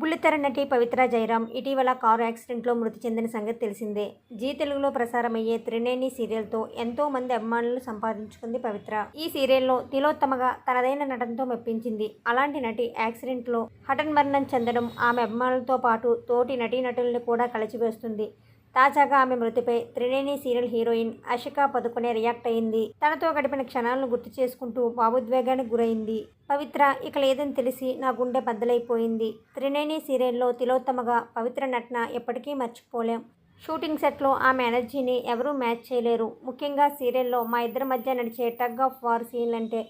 బుల్లితెర నటి పవిత్ర జయరాం. ఇటీవల కారు యాక్సిడెంట్లో మృతి చెందిన సంగతి తెలిసిందే. జీ తెలుగులో ప్రసారమయ్యే త్రినేని సీరియల్తో ఎంతో మంది అభిమానులు సంపాదించుకుంది పవిత్ర. ఈ సీరియల్లో తిలోత్తమగా తనదైన నటనతో మెప్పించింది. అలాంటి నటి యాక్సిడెంట్లో హఠన్ మరణం చెందడం ఆమె అభిమానులతో పాటు తోటి నటీనటుల్ని కూడా కలిచివేస్తుంది తాజాగా ఆమె మృతిపై Trinayani serial heroine Ashika Padukone react అయింది. తనతో గడిపిన క్షణాలను గుర్తు చేసుకుంటూ భావోద్వేగానికి గురైంది. పవిత్ర ఇక లేదని తెలిసి నా గుండె బద్దలైపోయింది. త్రినేని సీరియల్లో తిలోత్తమగా పవిత్ర నటన ఎప్పటికీ మర్చిపోలేం. షూటింగ్ సెట్లో ఆమె ఎనర్జీని ఎవరూ మ్యాచ్ చేయలేరు. ముఖ్యంగా సీరియల్లో మా ఇద్దరి మధ్య నడిచే టగ్ ఆఫ్ వార్ సీన్లంటే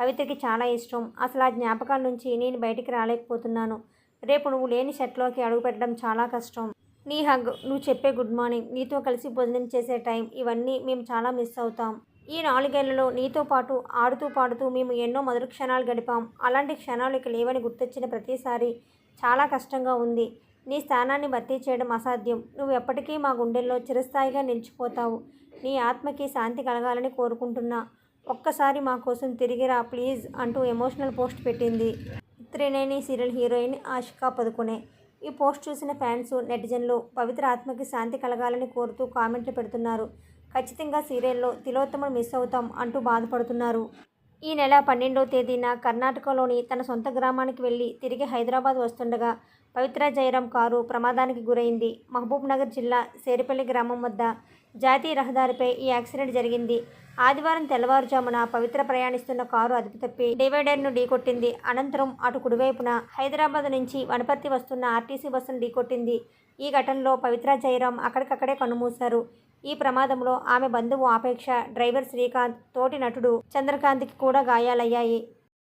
పవిత్రకి చాలా ఇష్టం. అసలు ఆ జ్ఞాపకాల నుంచి నేను బయటికి రాలేకపోతున్నాను. రేపు నువ్వు లేని సెట్లోకి అడుగుపెట్టడం చాలా కష్టం. నీ హగ్ నువ్వు చెప్పే గుడ్ మార్నింగ్ నీతో కలిసి భోజనం చేసే టైం ఇవన్నీ మేము చాలా మిస్ అవుతాం. ఈ నాలుగేళ్ళలో నీతో పాటు ఆడుతూ పాడుతూ మేము ఎన్నో మధుర క్షణాలు గడిపాం. అలాంటి క్షణాలు ఇక లేవని గుర్తొచ్చిన ప్రతిసారి చాలా కష్టంగా ఉంది. నీ స్థానాన్ని భర్తీ చేయడం అసాధ్యం. నువ్వు ఎప్పటికీ మా గుండెల్లో చిరస్థాయిగా నిలిచిపోతావు. నీ ఆత్మకి శాంతి కలగాలని కోరుకుంటున్నా. ఒక్కసారి మా కోసం తిరిగిరా ప్లీజ్ అంటూ ఎమోషనల్ పోస్ట్ పెట్టింది. Trinayani serial heroine Ashika Padukone. ఈ పోస్ట్ చూసిన ఫ్యాన్స్ నెటిజన్లు పవిత్ర ఆత్మకి శాంతి కలగాలని కోరుతూ కామెంట్లు పెడుతున్నారు. ఖచ్చితంగా సీరియల్లో తిలోత్తముడు మిస్ అవుతాం అంటూ బాధపడుతున్నారు. ఈ నెల పన్నెండో తేదీన కర్ణాటకలోని తన సొంత గ్రామానికి వెళ్ళి తిరిగి హైదరాబాద్ వస్తుండగా పవిత్ర జయరాం కారు ప్రమాదానికి గురైంది. మహబూబ్ నగర్ జిల్లా సేరిపల్లి గ్రామం వద్ద జాతీయ రహదారిపై ఈ యాక్సిడెంట్ జరిగింది. ఆదివారం తెల్లవారుజామున పవిత్ర ప్రయాణిస్తున్న కారు అదుపు తప్పి డివైడర్ను ఢీకొట్టింది. అనంతరం అటు కుడివైపున హైదరాబాద్ నుంచి వనపర్తి వస్తున్న ఆర్టీసీ బస్సును ఢీకొట్టింది. ఈ ఘటనలో పవిత్ర జయరాం అక్కడికక్కడే కన్నుమూశారు. ఈ ప్రమాదంలో ఆమె బంధువు ఆపేక్ష డ్రైవర్ శ్రీకాంత్ తోటి నటుడు చంద్రకాంత్కి కూడా గాయాలయ్యాయి.